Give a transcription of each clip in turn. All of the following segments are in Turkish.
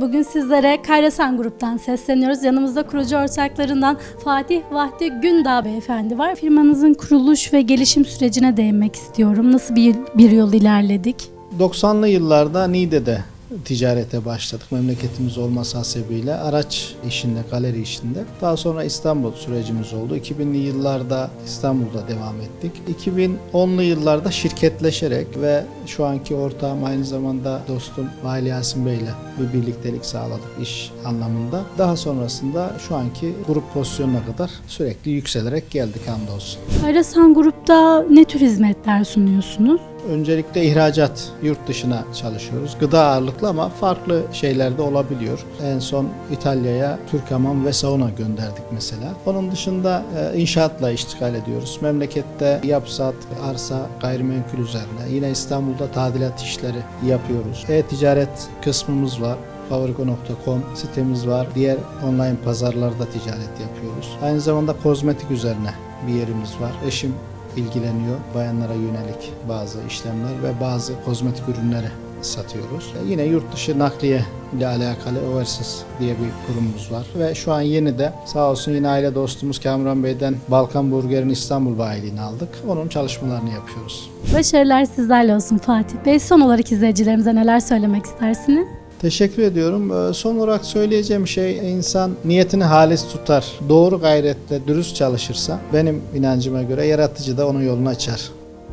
Bugün sizlere Kayrasan Grup'tan sesleniyoruz. Yanımızda kurucu ortaklarından Fatih Vahdi Gündağ Beyefendi var. Firmanızın kuruluş ve gelişim sürecine değinmek istiyorum. Nasıl bir, bir yol ilerledik? 90'lı yıllarda Niğde'de ticarete başladık memleketimiz olması hasebiyle araç işinde, galeri işinde. Daha sonra İstanbul sürecimiz oldu. 2000'li yıllarda İstanbul'da devam ettik. 2010'lu yıllarda şirketleşerek ve şu anki ortağım aynı zamanda dostum Vali Yasin Bey ile bir birliktelik sağladık iş anlamında. Daha sonrasında şu anki grup pozisyonuna kadar sürekli yükselerek geldik hamdolsun. Kayrasan Grup'ta ne tür hizmetler sunuyorsunuz? Öncelikle ihracat, yurt dışına çalışıyoruz. Gıda ağırlıklı ama farklı şeyler de olabiliyor. En son İtalya'ya Türk hamam ve sauna gönderdik mesela. Onun dışında e, inşaatla iştigal ediyoruz. Memlekette yapsat, arsa, gayrimenkul üzerine. Yine İstanbul'da tadilat işleri yapıyoruz. E-ticaret kısmımız var. Favriko.com sitemiz var. Diğer online pazarlarda ticaret yapıyoruz. Aynı zamanda kozmetik üzerine bir yerimiz var. Eşim ilgileniyor. Bayanlara yönelik bazı işlemler ve bazı kozmetik ürünleri satıyoruz. E, Yine yurt dışı nakliye ile alakalı Overseas diye bir kurumumuz var. Ve şu an yeni de sağ olsun yine aile dostumuz Kamran Bey'den Balkan Burger'in İstanbul bayiliğini aldık. Onun çalışmalarını yapıyoruz. Başarılar sizlerle olsun Fatih Bey. Son olarak izleyicilerimize neler söylemek istersiniz? Teşekkür ediyorum. Ee, Son olarak söyleyeceğim şey insan niyetini halis tutar. Doğru gayretle dürüst çalışırsa benim inancıma göre yaratıcı da onun yolunu açar.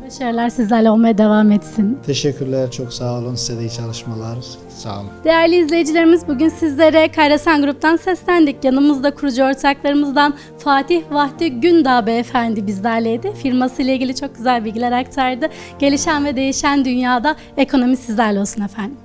Başarılar sizlerle olmaya devam etsin. Teşekkürler. Çok sağ olun. Size de iyi çalışmalar. Sağ olun. Değerli izleyicilerimiz bugün sizlere Kayrasan Grup'tan seslendik. Yanımızda kurucu ortaklarımızdan Fatih Vahdi Gündağ Beyefendi bizlerleydi. Firması ile ilgili çok güzel bilgiler aktardı. Gelişen ve değişen dünyada ekonomi sizlerle olsun efendim.